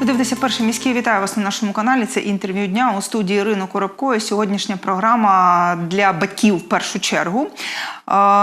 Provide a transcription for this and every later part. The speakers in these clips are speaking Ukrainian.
Ви дивитеся перший міський. Вітаю вас на нашому каналі. Це інтерв'ю дня у студії Ірини Коробко. І Сьогоднішня програма для батьків в першу чергу.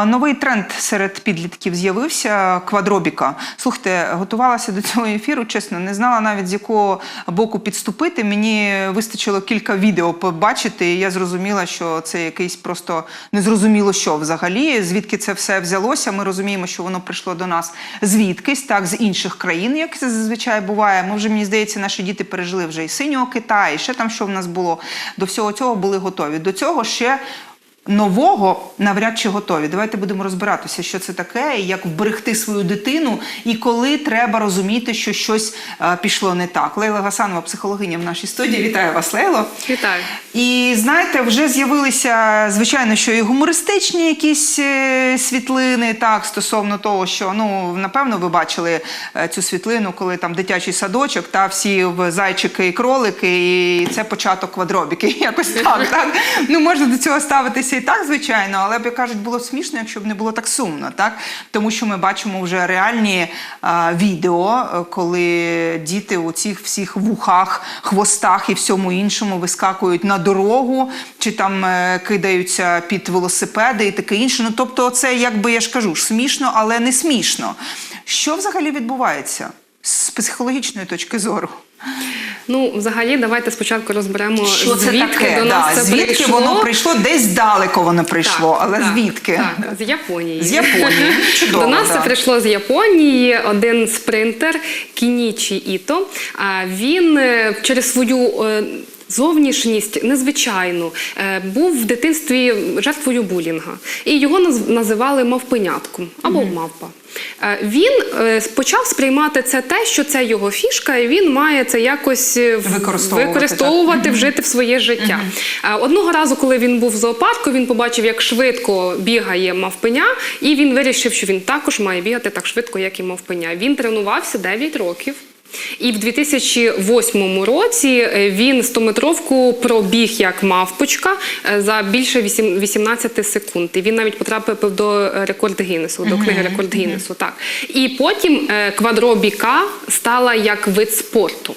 Новий тренд серед підлітків з'явився квадробіка. Слухайте, готувалася до цього ефіру. Чесно, не знала навіть з якого боку підступити. Мені вистачило кілька відео побачити. І я зрозуміла, що це якийсь просто незрозуміло, що взагалі. Звідки це все взялося? Ми розуміємо, що воно прийшло до нас звідкись, так з інших країн, як це зазвичай буває. Ми вже мені здається, наші діти пережили вже і синього Китаю, і ще там, що в нас було. До всього цього були готові. До цього ще. Нового навряд чи готові. Давайте будемо розбиратися, що це таке, як вберегти свою дитину, і коли треба розуміти, що щось е, пішло не так. Лейла Гасанова, психологиня в нашій студії. Вітаю вас, Лейло. Вітаю. І знаєте, вже з'явилися, звичайно, що і гумористичні якісь е, світлини, так, стосовно того, що ну напевно ви бачили е, цю світлину, коли там дитячий садочок, та всі в зайчики і кролики, і це початок квадробіки. Якось так. так. Ну можна до цього ставитися і так, звичайно, але б кажуть, було б смішно, якщо б не було так сумно, так тому що ми бачимо вже реальні е, відео, коли діти у цих всіх вухах, хвостах і всьому іншому вискакують на дорогу, чи там е, кидаються під велосипеди і таке інше. Ну тобто, це якби я ж кажу, смішно, але не смішно. Що взагалі відбувається з психологічної точки зору? Ну, взагалі, давайте спочатку розберемо, Що це звідки таке? до нас да, це звідки прийшло. воно прийшло? Десь далеко воно прийшло, Так, але так, звідки? Так, з Японії. З Японії. Чудово, До нас да. це прийшло з Японії. Один спринтер Кінічі Іто. Він е, через свою. Зовнішність незвичайну е, був в дитинстві жертвою булінга, і його наз- називали мавпенятком або мавпа. Е, Він е, почав сприймати це те, що це його фішка, і він має це якось Використовувати, використовувати вжити в своє життя. Одного разу, коли він був в зоопарку, він побачив, як швидко бігає мавпеня, і він вирішив, що він також має бігати так швидко, як і мавпеня. Він тренувався 9 років. І в 2008 році е, він 100-метровку пробіг як мавпочка е, за більше вісім- 18 секунд. І він навіть потрапив до рекорд Гіннесу, до книги рекорд Гіннесу. Так. І потім е, квадробіка стала як вид спорту.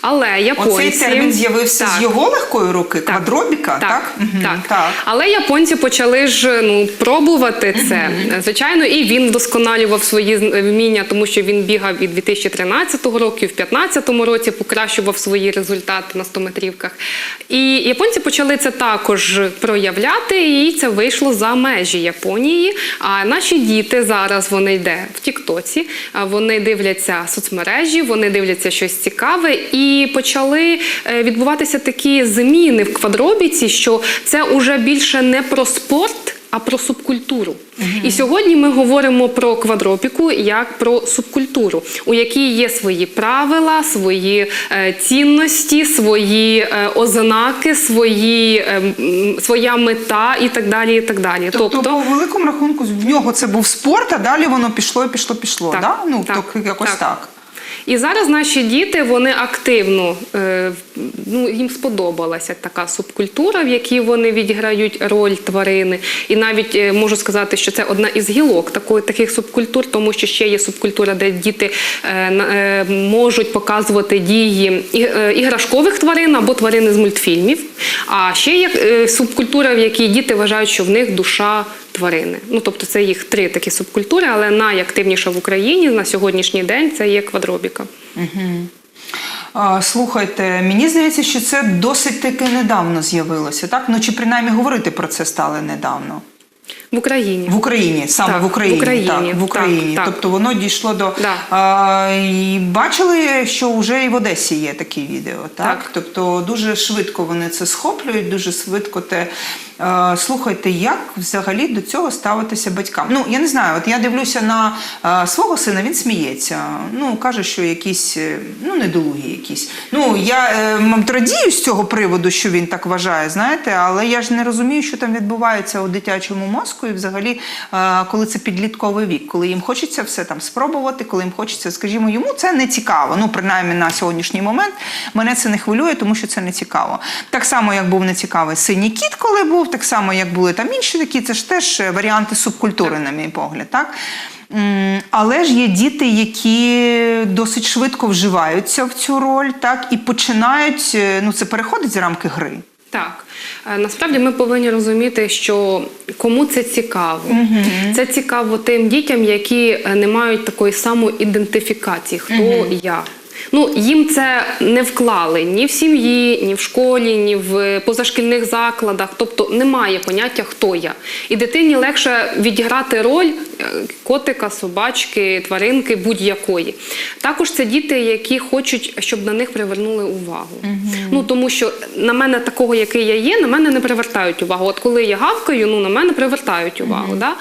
Але японці... Оцей термін з'явився Так. з його легкої руки, квадробіка, так? Так, Мгм, так. так. Але японці почали ж ну пробувати це. Звичайно, і він вдосконалював свої вміння, тому що він бігав і 2013 року, і в 2015 році покращував свої результати на 100 метрівках. І японці почали це також проявляти, і це вийшло за межі Японії. А наші діти зараз вони йде в Тіктоці, вони дивляться соцмережі, вони дивляться щось цікаве, і почали е, відбуватися такі зміни в квадробіці, що це уже більше не про спорт. А про субкультуру. І сьогодні ми говоримо про квадробіку як про субкультуру, у якій є свої правила, свої е, цінності, свої е, ознаки, свої, е, своя мета і так далі. І так далі. Тобто, по великому рахунку, в нього це був спорт, а далі воно пішло пішло, пішло. Так, да? Ну, так, так, якось так. так. І зараз наші діти вони активно е, ну їм сподобалася така субкультура, в якій вони відіграють роль тварини. І навіть е, можу сказати, що це одна із гілок такої таких субкультур, тому що ще є субкультура, де діти е, можуть показувати дії іграшкових тварин або тварини з мультфільмів. А ще є субкультура, в якій діти вважають, що в них душа тварини. Ну тобто це їх три такі субкультури, але найактивніша в Україні на сьогоднішній день це є квадробіка. Угу. Слухайте, мені здається, що це досить таки недавно з'явилося, так? Ну чи принаймні говорити про це стали недавно. В Україні. В Україні, саме Так, в Україні. в Україні, Так, в Україні. так. Тобто воно дійшло до. Да. А, і бачили, що вже і в Одесі є такі відео, так? Так. Тобто дуже швидко вони це схоплюють, дуже швидко те. Слухайте, як взагалі до цього ставитися батькам? Ну, я не знаю, от я дивлюся на е, свого сина, він сміється. Ну, каже, що якісь е, ну, недолугі якісь. Ну, я е, радію з цього приводу, що він так вважає, знаєте, але я ж не розумію, що там відбувається у дитячому мозку, і взагалі, е, коли це підлітковий вік, коли їм хочеться все там спробувати, коли їм хочеться, скажімо, йому це не цікаво. Ну, принаймні на сьогоднішній момент мене це не хвилює, тому що це не цікаво. Так само, як був нецікавий синій кіт, коли був, так само, як були там інші такі, це ж теж е, варіанти субкультури, на мій погляд. Так? Але ж є діти, які досить швидко вживаються в цю роль, так і починають. е, Ну це переходить за рамки гри. Так, Е, насправді ми повинні розуміти, що кому це цікаво. Це цікаво тим дітям, які е, не мають такої самоідентифікації, хто я. Ну, їм це не вклали ні в сім'ї, ні в школі, ні в позашкільних закладах. Тобто немає поняття, хто я. І дитині легше відіграти роль е, котика, собачки, тваринки будь-якої. Також це діти, які хочуть, щоб на них привернули увагу. Ну тому що на мене такого, який я є, на мене не привертають увагу. От коли я гавкаю, ну на мене привертають увагу. Да?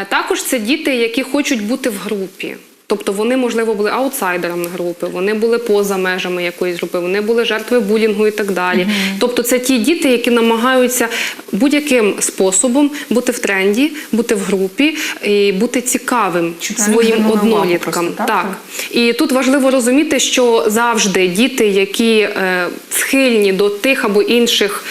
Е, Також це діти, які хочуть бути в групі. Тобто вони, можливо, були аутсайдерами групи, вони були поза межами якоїсь групи, вони були жертви булінгу і так далі. Тобто, це ті діти, які намагаються будь-яким способом бути в тренді, бути в групі і бути цікавим них своїм одноліткам. просто, так? так. І тут важливо розуміти, що завжди діти, які е, схильні до тих або інших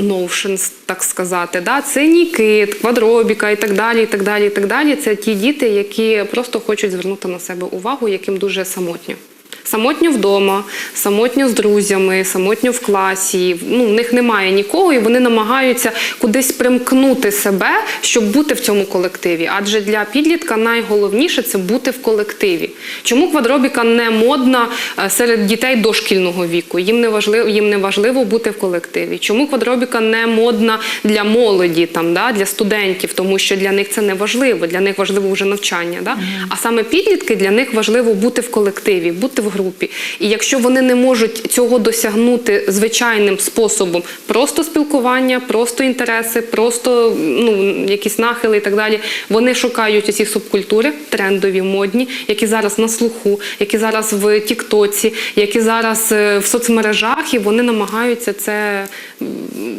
notions, так сказати, да, це Нікит, квадробіка і так далі, і так далі, і так далі. Це ті діти, які просто хочуть звернути на себе увагу, яким дуже самотньо. Самотньо вдома, самотньо з друзями, самотньо в класі. Ну, в них немає нікого, і вони намагаються кудись примкнути себе, щоб бути в цьому колективі. Адже для підлітка найголовніше це бути в колективі. Чому квадробіка не модна е, серед дітей дошкільного віку? Їм не важливо, їм не важливо бути в колективі. Чому квадробіка не модна для молоді, там, да, для студентів, тому що для них це не важливо, для них важливо вже навчання. Да? А саме підлітки для них важливо бути в колективі, бути в групі. І якщо вони не можуть цього досягнути звичайним способом, просто спілкування, просто інтереси, просто ну, якісь нахили і так далі, вони шукають ці субкультури, трендові, модні, які зараз на слуху, які зараз в Тіктоці, які зараз е, в соцмережах, і вони намагаються це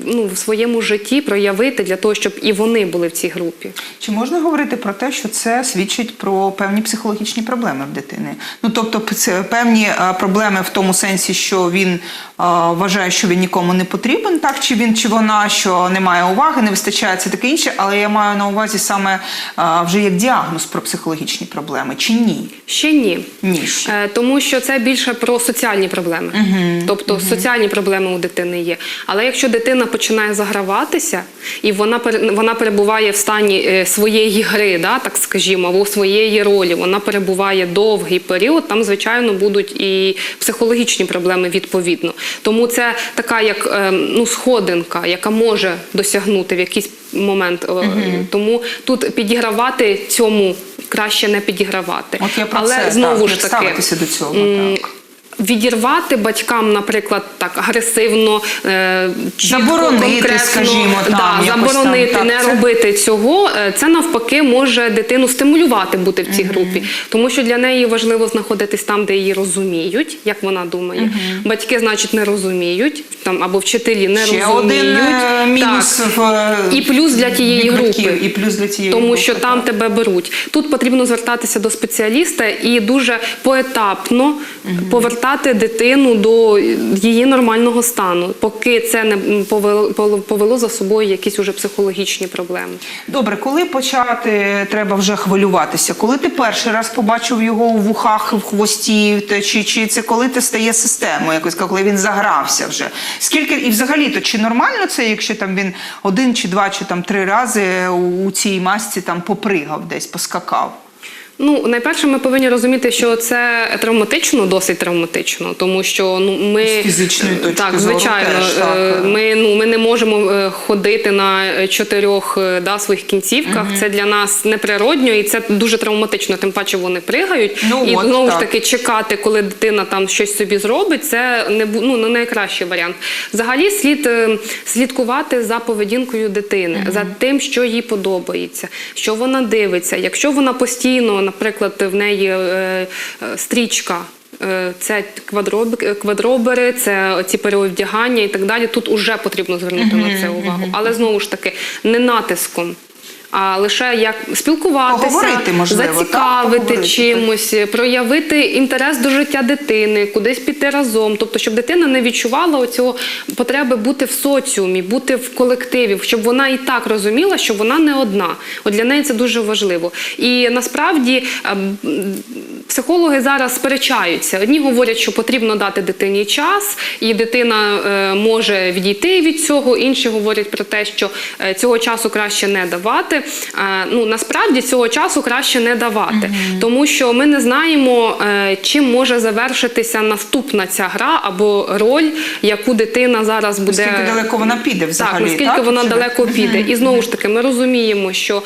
ну, в своєму житті проявити для того, щоб і вони були в цій групі. Чи можна говорити про те, що це свідчить про певні психологічні проблеми в дитини? Ну тобто, це е, проблеми в тому сенсі, що він вважає, що він нікому не потрібен, так чи він чи вона, що немає уваги, не вистачає це таке інше, але я маю на увазі саме вже як діагноз про психологічні проблеми, чи ні? Ще ні. Ніж. Е, Тому що це більше про соціальні проблеми. Тобто соціальні проблеми у дитини є. Але якщо дитина починає заграватися і вона вона перебуває в стані е, своєї гри, да, так скажімо, або своєї ролі, вона перебуває довгий період, там, звичайно, будуть і психологічні проблеми відповідно. Тому це така як е, ну, сходинка, яка може досягнути в якийсь момент. Угу. Тому тут підігравати цьому краще не підігравати. От я про Але це знову так, ж таки до цього. Так. Відірвати батькам, наприклад, так агресивно е, чітко, Заборонити, конкретно, скажімо, там, да, заборонити, там, так, не це- робити цього. е, Це навпаки може дитину стимулювати бути в цій групі, тому що для неї важливо знаходитись там, де її розуміють, як вона думає. Батьки, значить, не розуміють там або вчителі не Ще розуміють. один е, мінус Так. в І плюс для тієї групи. і плюс для тієї Тому групи, що там тебе беруть. Тут потрібно звертатися до спеціаліста і дуже поетапно повертати дитину до її нормального стану, поки це не повело, за собою якісь уже психологічні проблеми. Добре, коли почати треба вже хвилюватися? Коли ти перший раз побачив його у вухах, в хвості, чи, чи це коли ти стає системою, якось коли він загрався вже? Скільки і взагалі то чи нормально це, якщо там він один чи два чи там три рази у цій масці там попригав десь, поскакав? Ну, найперше, ми повинні розуміти, що це травматично, досить травматично, тому що ну ми З фізичної точки так, зору звичайно, теж, так. е, ми ну ми не можемо е, ходити на е, чотирьох е, да, своїх кінцівках. Це для нас неприродньо і це дуже травматично. Тим паче вони пригають. Ну, і от, знову так. ж таки чекати, коли дитина там щось собі зробить. Це не ну, не найкращий варіант. Взагалі слід е, слідкувати за поведінкою дитини, за тим, що їй подобається, що вона дивиться. Якщо вона постійно, наприклад, в неї е, е, стрічка. е, Це квадробери, це ці переодягання і так далі. Тут уже потрібно звернути на це увагу. Але знову ж таки, не натиском. А лише як спілкуватися, Поговорити, можливо, зацікавити Поговорити, чимось, проявити інтерес до життя дитини, кудись піти разом. Тобто, щоб дитина не відчувала оцього потреби бути в соціумі, бути в колективі, щоб вона і так розуміла, що вона не одна. От для неї це дуже важливо. І насправді ем, психологи зараз сперечаються. Одні говорять, що потрібно дати дитині час, і дитина е, може відійти від цього. Інші говорять про те, що е, цього часу краще не давати. Е, ну насправді цього часу краще не давати, тому що ми не знаємо, чим може завершитися наступна ця гра або роль, яку дитина зараз буде Наскільки далеко вона піде взагалі? так, наскільки так? вона далеко піде. І знову ж таки, ми розуміємо, що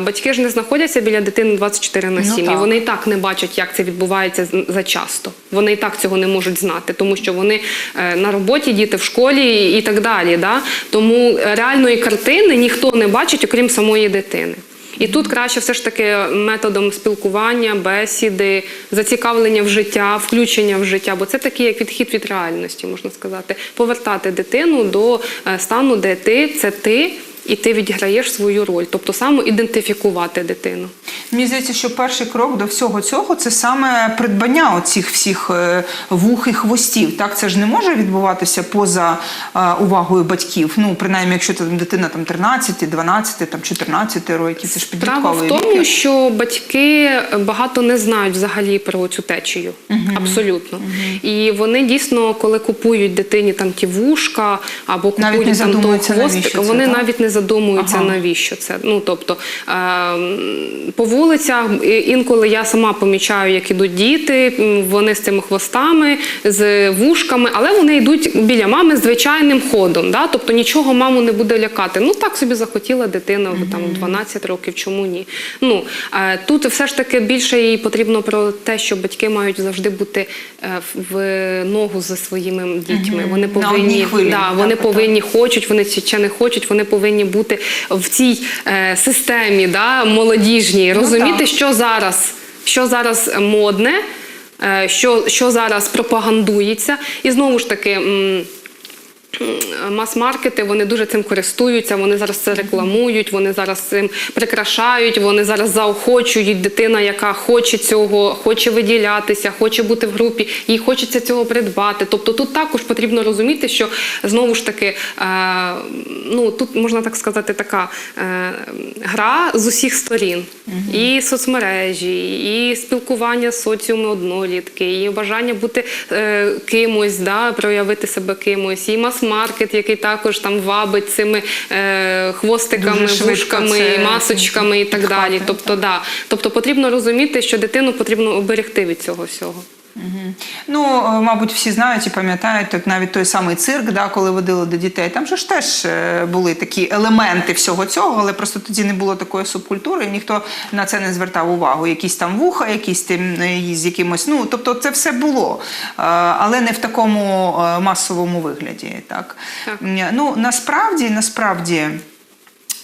батьки ж не знаходяться біля дитини 24 на Ну, 7, і вони і так не бачать, як це відбувається зачасто. Вони і так цього не можуть знати, тому що вони е, на роботі, діти в школі і, так далі. Да? Тому реальної картини ніхто не бачить, окрім самої дитини. І тут краще все ж таки методом спілкування, бесіди, зацікавлення в життя, включення в життя, бо це такий як відхід від реальності, можна сказати, повертати дитину до е, стану, де ти це ти, і ти відіграєш свою роль, тобто самоідентифікувати дитину. Мені здається, що перший крок до всього цього це саме придбання оцих всіх е, вух і хвостів. Так, це ж не може відбуватися поза е, увагою батьків. Ну, принаймні, якщо там дитина там 13, 12, там 14 років, це ж Справа в тому, вік. що батьки багато не знають взагалі про цю течію. Абсолютно. І вони дійсно, коли купують дитині там ті вушка або купують там того це, вони навіть не задумуються, Ага. навіщо це. Ну тобто е, по вулицях інколи я сама помічаю, як ідуть діти, вони з цими хвостами, з вушками, але вони йдуть біля мами звичайним ходом. Да? Тобто нічого маму не буде лякати. Ну так собі захотіла дитина в там 12 років, чому ні? Ну е, тут все ж таки більше їй потрібно про те, що батьки мають завжди бути е, в ногу за своїми дітьми. Вони повинні хвилі, да, вони так. повинні хочуть, вони чи не хочуть, вони повинні бути в цій е, системі да, молодіжній, розуміти, так. що зараз, що зараз модне, е, що, що зараз пропагандується. І знову ж таки. М, Мас-маркети вони дуже цим користуються, вони зараз це рекламують, вони зараз цим прикрашають, вони зараз заохочують дитина, яка хоче цього, хоче виділятися, хоче бути в групі, їй хочеться цього придбати. Тобто тут також потрібно розуміти, що знову ж таки, е, ну тут можна так сказати, така е, гра з усіх сторін. І соцмережі, і спілкування з соціумом однолітки, і бажання бути е, кимось, да, проявити себе кимось, і мас-маркет, який також там вабить цими е, хвостиками, вушками, масочками і так далі. Тобто, да. тобто потрібно розуміти, що дитину потрібно оберегти від цього всього. Ну, е, мабуть, всі знають і пам'ятають так навіть той самий цирк, да, коли водили до дітей. Там же ж теж е, були такі елементи всього цього, але просто тоді не було такої субкультури, і ніхто на це не звертав увагу. Якісь там вуха, якісь там е, з якимось. Ну, тобто, це все було, але не в такому масовому вигляді. Так. Так. Ну, насправді, насправді.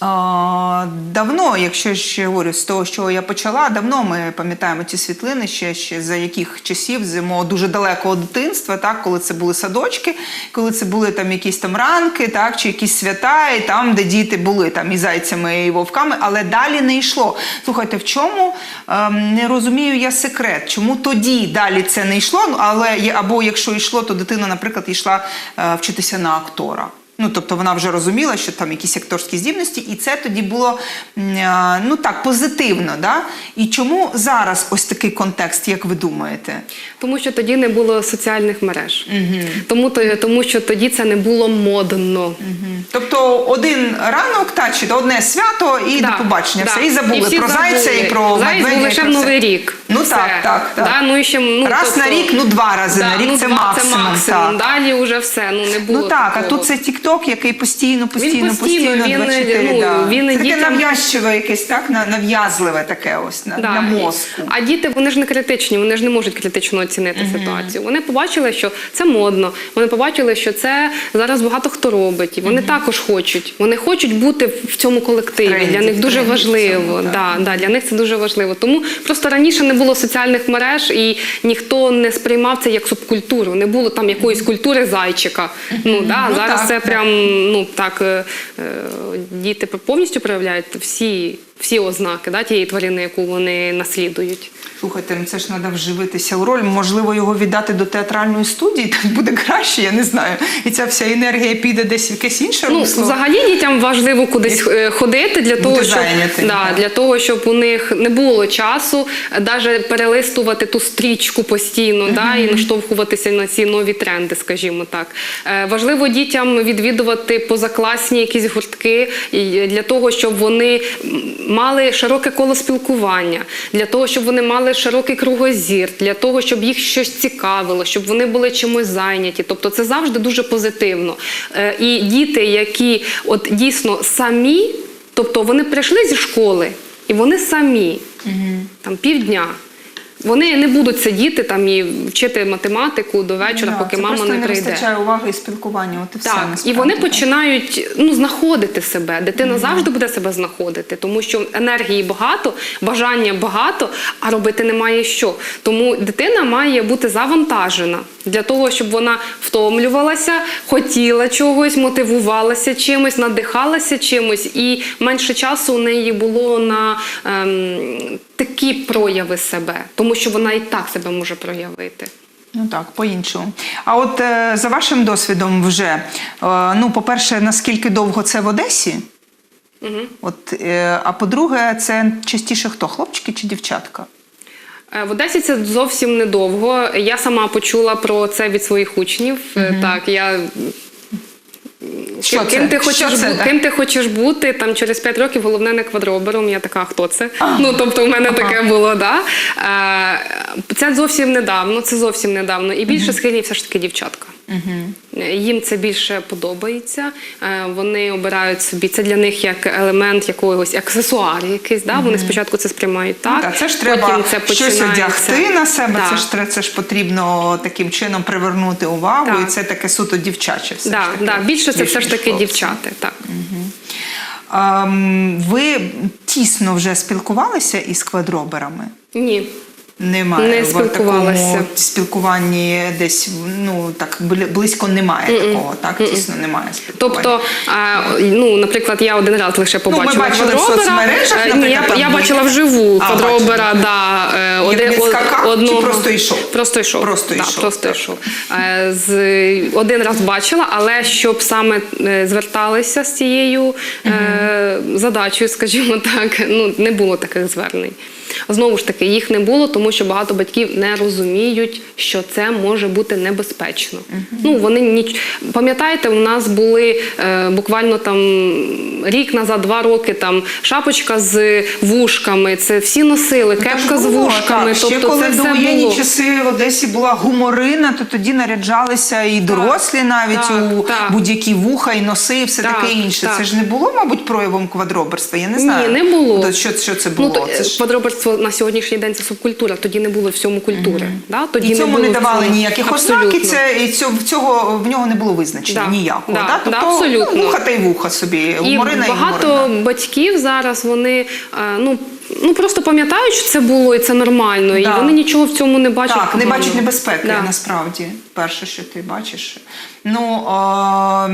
Давно, якщо ще говорю з того, що я почала, давно ми пам'ятаємо ці світлини ще, ще за яких часів з мого дуже далекого дитинства, так, коли це були садочки, коли це були там якісь там ранки, так, чи якісь свята, і там, де діти були там і зайцями, і вовками, але далі не йшло. Слухайте, в чому ем, не розумію я секрет, чому тоді далі це не йшло, ну, але або якщо йшло, то дитина, наприклад, йшла е, вчитися на актора. Ну, тобто вона вже розуміла, що там якісь акторські здібності, і це тоді було ну так позитивно. Да? І чому зараз ось такий контекст, як ви думаєте? Тому що тоді не було соціальних мереж. Тому, то- тому що тоді це не було модно. Тобто один ранок, та чи одне свято, і Да, до побачення. да. Все, і забули всі про зайця, і про медведя. був лише в. Новий рік. Ну Все. так, так, так. Да, ну, і ще, ну, Раз тобто- на рік, ну два рази Да, на рік ну, це два максимум. Це максимум. Так. Далі вже все. Ну не було Ну так, а тут це Тік-Ток, який постійно, постійно, Він постійно, постійно, він, 24, ну, да. він це таке дітям- нав'язчиве якесь, так, на- нав'язливе таке ось на, Да. для мозку. А діти вони ж не критичні, вони ж не можуть критично оцінити ситуацію. Вони побачили, що це модно. Вони побачили, що це зараз багато хто робить. І вони також хочуть. Вони хочуть бути в цьому колективі. Тренді, для них дуже тренді важливо. цьому, да, да, для них це дуже важливо. Тому просто раніше не було соціальних мереж, і ніхто не сприймав це як субкультуру. Не було там якоїсь культури зайчика. Ну да Ну, зараз так, це прям прям ну так е, е, діти повністю проявляють всі, всі ознаки да, тієї тварини, яку вони наслідують. Слухайте, ну це ж треба вживитися у роль. Можливо, його віддати до театральної студії, так буде краще, я не знаю. І ця вся енергія піде десь в якесь інше Ну, русло. взагалі дітям важливо кудись е, ходити для того, щоб, зайнятим, да, для того, щоб у них не було часу навіть перелистувати ту стрічку постійно да, і наштовхуватися на ці нові тренди, скажімо так. Е, Важливо дітям відвідувати позакласні якісь гуртки для того, щоб вони мали широке коло спілкування, для того, щоб вони мали широкий кругозір, для того, щоб їх щось цікавило, щоб вони були чимось зайняті. Тобто це завжди дуже позитивно. Е, І діти, які от дійсно самі, тобто вони прийшли зі школи і вони самі, там півдня. Вони не будуть сидіти там і вчити математику до вечора, Да, поки це мама просто не не вистачає уваги і спілкування. От і все, Так, і вони починають ну, знаходити себе. Дитина завжди буде себе знаходити, тому що енергії багато, бажання багато, а робити немає що. Тому дитина має бути завантажена для того, щоб вона втомлювалася, хотіла чогось, мотивувалася чимось, надихалася чимось, і менше часу у неї було на ем, такі прояви себе, тому що вона і так себе може проявити. Ну так, по-іншому. А от е, за вашим досвідом вже, е, ну, по-перше, наскільки довго це в Одесі? Угу. От, е, а по-друге, це частіше хто? Хлопчики чи дівчатка? Е, В Одесі це зовсім недовго. Я сама почула про це від своїх учнів. Е, Так, я. Що ким, це? Ти хочеш Що це, ким ти хочеш бути там через 5 років, головне не квадробером. Я така, хто це? Ну тобто, у мене таке було, да. Е, Це зовсім недавно, це зовсім недавно. І більше схильні все ж таки дівчатка. Їм це більше подобається. Е, Вони обирають собі це для них як елемент якогось аксесуар, якийсь. Да? Вони спочатку це сприймають так. Та, це ж треба потім це щось одягти на себе, це, ж, це ж потрібно таким чином привернути увагу, і це таке суто дівчаче все Да, ж таки. да, більше це все ж таки хлопці. дівчата. Так. Ем, ви тісно вже спілкувалися із квадроберами? Ні. Немає Не в такому спілкуванні десь ну так близько немає такого, так тісно немає спілкування. Тобто, а, ну, наприклад, я один раз лише Ну, ми побачила бачили в соцмережах, Е, я, я бачила вживу А, квадробера, да, е, один, він од- скакав чи просто йшов? Просто йшов. Просто да, йшов, Просто йшов. Е, З, один раз бачила, але щоб саме зверталися з цією е, задачею, скажімо так, ну, не було таких звернень. Знову ж таки, їх не було, тому що багато батьків не розуміють, що це може бути небезпечно. Ну вони ніч... пам'ятаєте, у нас були е, буквально там рік назад, два роки там шапочка з вушками. Це всі носили, Ну, кепка так з вушками. Так. Ще Тобто коли це все довоєнні було. часи в Одесі була гуморина, то тоді наряджалися і дорослі навіть так, у так. будь-які вуха і носи, і все Так, таке інше. так. Це ж не було, мабуть, проявом квадроберства. Я не знаю. Ні, не було. То що, що це Ну, то, це е, ж... Квадроберство на сьогоднішній день це субкультура. Тоді не було всьому культури. Да? Тоді І цьому не, було давали ніяких ознак, і, це, і цього, в цього в нього не було визначення Да, ніякого. да, да? да, Тобто, абсолютно. Ну, вуха та й вуха собі, І гуморина і багато батьків зараз вони е, ну, ну просто пам'ятають, що це було і це нормально, Да. і вони нічого в цьому не бачать. Так, не бачать небезпеки Да. насправді. Перше, що ти бачиш. Ну а,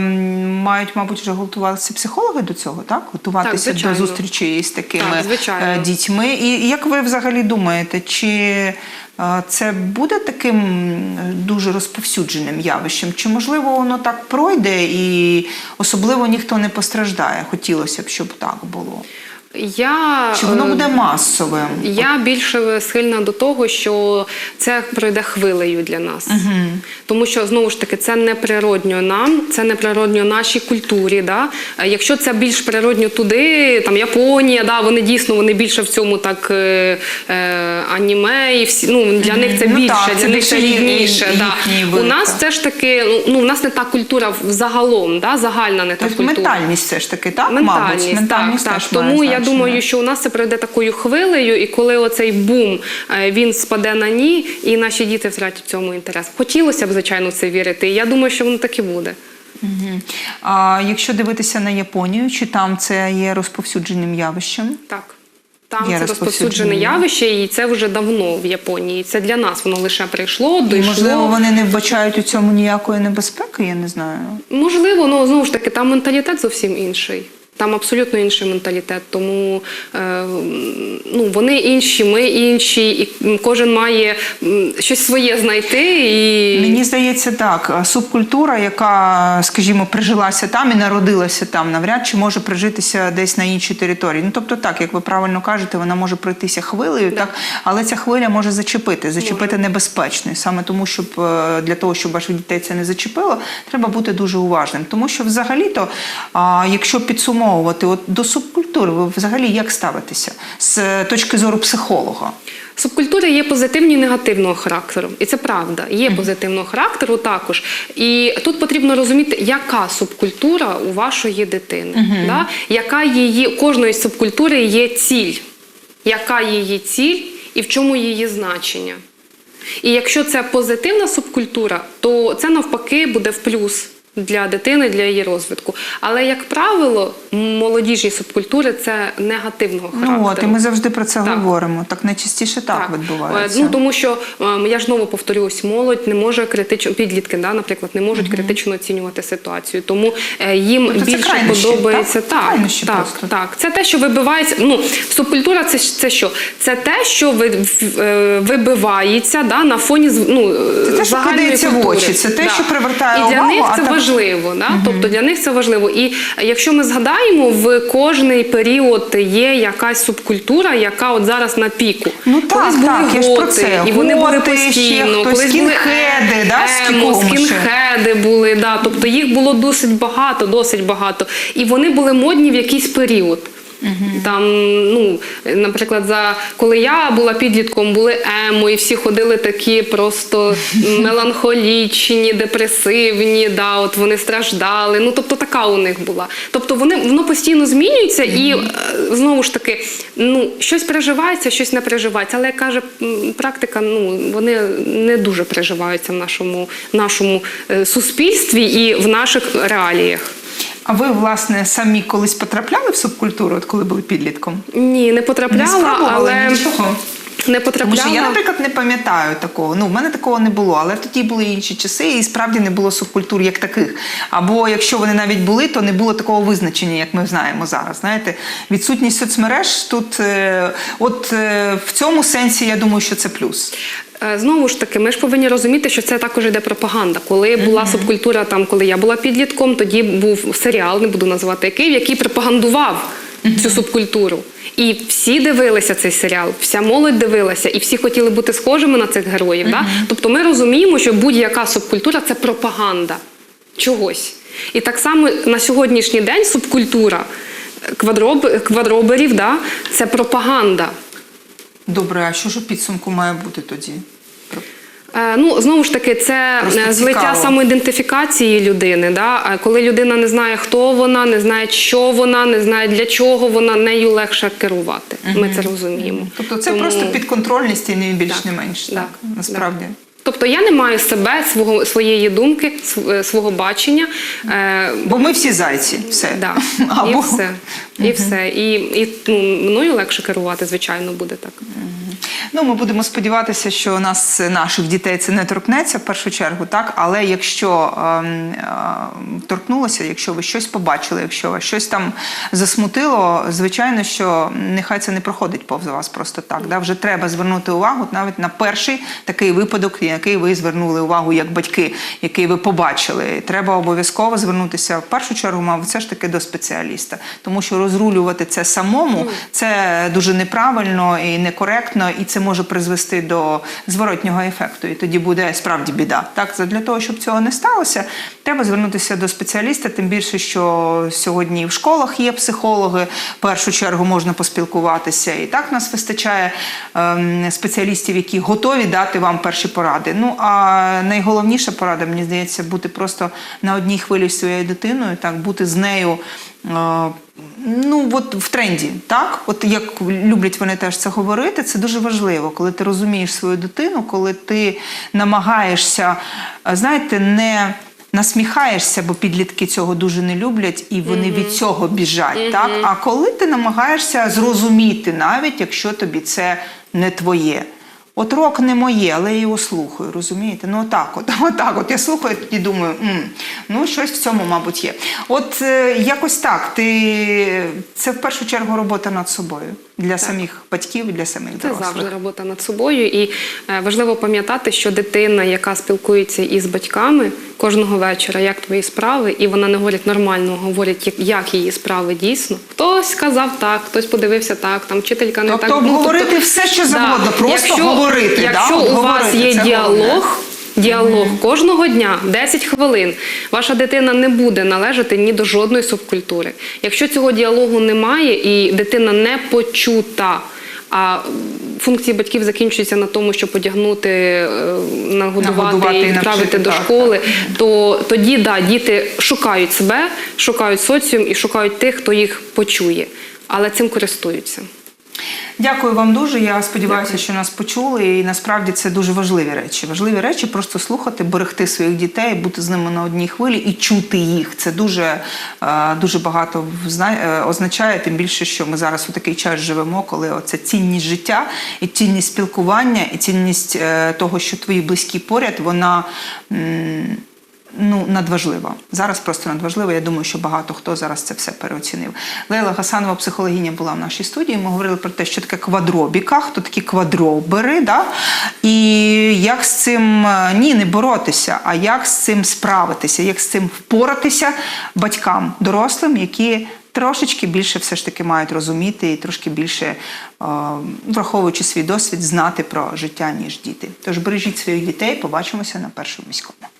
мають, мабуть, вже готувалися психологи до цього, так? Готуватися до зустрічі з такими Так, е, дітьми. І як ви взагалі думаєте, чи е, це буде таким дуже розповсюдженим явищем? Чи можливо воно так пройде і особливо ніхто не постраждає? Хотілося б, щоб так було. Я, Чи воно е, буде масовим? Я більше схильна до того, що це пройде хвилею для нас. Тому що знову ж таки це не природньо нам, це не природньо нашій культурі. Да? Якщо це більш природньо туди, там Японія, да, вони дійсно вони більше в цьому так е, е, аніме, і всі ну для них це Ну більше, так, для це них це рідніше. Да. У нас все ж таки, ну, в нас не та культура взагалом, да, загальна не та Тобто культура. ментальність все ж таки, так? Ментальність, Мабуть, ментальність так, так. Тому я. Думаю, що у нас це пройде такою хвилею, і коли оцей бум е, він спаде на ні, і наші діти втратять в цьому інтерес. Хотілося б, звичайно, в це вірити. І я думаю, що воно так і буде. А якщо дивитися на Японію, чи там це є розповсюдженим явищем? Так. Там Є це розповсюджене явище, і це вже давно в Японії. Це для нас воно лише прийшло, дійшло. можливо, вони не вбачають у цьому ніякої небезпеки, я не знаю. Можливо, ну знову ж таки, там менталітет зовсім інший. Там абсолютно інший менталітет, тому е, ну, вони інші, ми інші, і кожен має щось своє знайти. І... Мені здається, так. Субкультура, яка, скажімо, прижилася там і народилася там, навряд чи може прижитися десь на іншій території. Ну тобто, так, як ви правильно кажете, вона може пройтися хвилею, так, але ця хвиля може зачепити, зачепити небезпечно. Саме тому, щоб е, для того, щоб ваших дітей це не зачепило, треба бути дуже уважним. Тому що взагалі-то, якщо підсумовувати от до субкультури, ви взагалі як ставитеся з е, точки зору психолога? Субкультури є позитивні і негативного характеру, і це правда. Є позитивного характеру також. І тут потрібно розуміти, яка субкультура у вашої дитини, да? яка її кожної субкультури є ціль, яка її ціль і в чому її значення. І якщо це позитивна субкультура, то це навпаки буде в плюс для дитини, для її розвитку. Але, як правило, молодіжні субкультури це негативного характеру. Ну от і ми завжди про це Так. говоримо. Так найчастіше так, відбувається. Е, Ну тому що ем, я ж знову повторюсь, молодь не може критично підлітки, да, наприклад, не можуть критично оцінювати ситуацію. Тому е, їм Тобто більше крайнощі, подобається так? так. Крайнощі Так, просто. так. Це те, що вибивається. Ну субкультура, це це що? Це те, що е, вибивається да, на фоні ну, Це те, що кидається в очі, це те, що привертає І для увагу, них це так- важливо. Да? Тобто для них це важливо. І якщо ми згадаємо, в кожний період є якась субкультура, яка от зараз на піку. Ну так, колись були так, я ж про готи, це. і вони були Готи, постійно. хтось, колись були да, емо, скінхеди були, да, тобто їх було досить багато, досить багато. І вони були модні в якийсь період. Там, ну, наприклад, за коли я була підлітком, були емо, і всі ходили такі просто меланхолічні, депресивні, да, от вони страждали. Ну, тобто така у них була. Тобто вони воно постійно змінюється, і е, знову ж таки, ну, щось переживається, щось не переживається. Але як каже практика, ну вони не дуже переживаються в нашому, нашому е, суспільстві і в наших реаліях. А ви, власне, самі колись потрапляли в субкультуру, от коли були підлітком? Ні, не Не потрапляла, спробували але нічого. не Тому що я, наприклад, не пам'ятаю такого. Ну, в мене такого не було, але тоді були інші часи, і справді не було субкультур як таких. Або якщо вони навіть були, то не було такого визначення, як ми знаємо зараз. Знаєте, відсутність соцмереж тут, е, от е, в цьому сенсі, я думаю, що це плюс. Е, Знову ж таки, ми ж повинні розуміти, що це також йде пропаганда. Коли була субкультура, там коли я була підлітком, тоді був серіал, не буду називати який, який пропагандував цю субкультуру. І всі дивилися цей серіал, вся молодь дивилася, і всі хотіли бути схожими на цих героїв. Да? Тобто ми розуміємо, що будь-яка субкультура це пропаганда чогось. І так само на сьогоднішній день субкультура квадроб, квадроберів да, це пропаганда. Добре, а що ж у підсумку має бути тоді? Е, Ну, знову ж таки, це Просто е, злиття цікаво. самоідентифікації людини. Да? Коли людина не знає, хто вона, не знає, що вона, не знає для чого вона, нею легше керувати. Ми це розуміємо. Тобто це Тому- просто підконтрольність і не більш Так, не менш. так, Так, насправді. Тобто я не маю себе, свого, своєї думки, е, свого бачення. Бо ми всі зайці. Все. да. Або... І все. І все. І, і ну, мною легше керувати, звичайно, буде так. Ну, ми будемо сподіватися, що нас наших дітей це не торкнеться в першу чергу, так. Але якщо ем, ем, торкнулося, якщо ви щось побачили, якщо вас щось там засмутило, звичайно, що нехай це не проходить повз вас просто так. Да? Вже треба звернути увагу навіть на перший такий випадок, який ви звернули увагу як батьки, який ви побачили. Треба обов'язково звернутися в першу чергу, мабуть, все ж таки до спеціаліста, тому що розрулювати це самому це дуже неправильно і некоректно, і це може призвести до зворотнього ефекту. І тоді буде справді біда. Так, для того, щоб цього не сталося, треба звернутися до спеціаліста. Тим більше, що сьогодні в школах є психологи. В першу чергу можна поспілкуватися. І так нас вистачає ем, спеціалістів, які готові дати вам перші поради. Ну а найголовніша порада, мені здається, бути просто на одній хвилі з своєю дитиною, так бути з нею. е, Ну, от в тренді, так? От як люблять вони теж це говорити, це дуже важливо, коли ти розумієш свою дитину, коли ти намагаєшся, е, знаєте, не насміхаєшся, бо підлітки цього дуже не люблять, і вони від цього біжать. Так? А коли ти намагаєшся зрозуміти, навіть якщо тобі це не твоє. От рок не моє, але я його слухаю, розумієте? Ну отак, от, отак. От я слухаю і думаю, м, ну щось в цьому, мабуть, є. От е, якось так. Ти це в першу чергу робота над собою для самих батьків, і для самих Це дорослих. завжди робота над собою, і е, важливо пам'ятати, що дитина, яка спілкується із батьками кожного вечора, як твої справи, і вона не говорить нормально, говорить, як, її справи дійсно. Хтось сказав так, хтось подивився так, там вчителька не Тобто так. Ну, обговорити все, що завгодно, просто якщо, говорити, Якщо от у вас є діалог. головне. Діалог кожного дня 10 хвилин. Ваша дитина не буде належати ні до жодної субкультури. Якщо цього діалогу немає і дитина не почута, а функції батьків закінчуються на тому, щоб одягнути, е, нагодувати, Нагодувати і відправити до так, школи, то тоді да, діти шукають себе, шукають соціум і шукають тих, хто їх почує. Але цим користуються. Дякую вам дуже. Я сподіваюся, що нас почули. І насправді це дуже важливі речі. Важливі речі просто слухати, берегти своїх дітей, бути з ними на одній хвилі і чути їх. Це дуже, е, дуже багато е, означає, тим більше, що ми зараз у такий час живемо, коли оця цінність життя і цінність спілкування, і цінність е, того, що твої близькі поряд, вона. Ну, надважлива. Зараз просто надважлива. Я думаю, що багато хто зараз це все переоцінив. Лейла Гасанова, психологиня, була в нашій студії. Ми говорили про те, що таке квадробіка, хто такі квадробери, да? і як з цим е, ні, не боротися, а як з цим справитися, як з цим впоратися батькам, дорослим, які трошечки більше все ж таки мають розуміти і трошки більше, е, враховуючи свій досвід, знати про життя, ніж діти. Тож бережіть своїх дітей, побачимося на першому міському.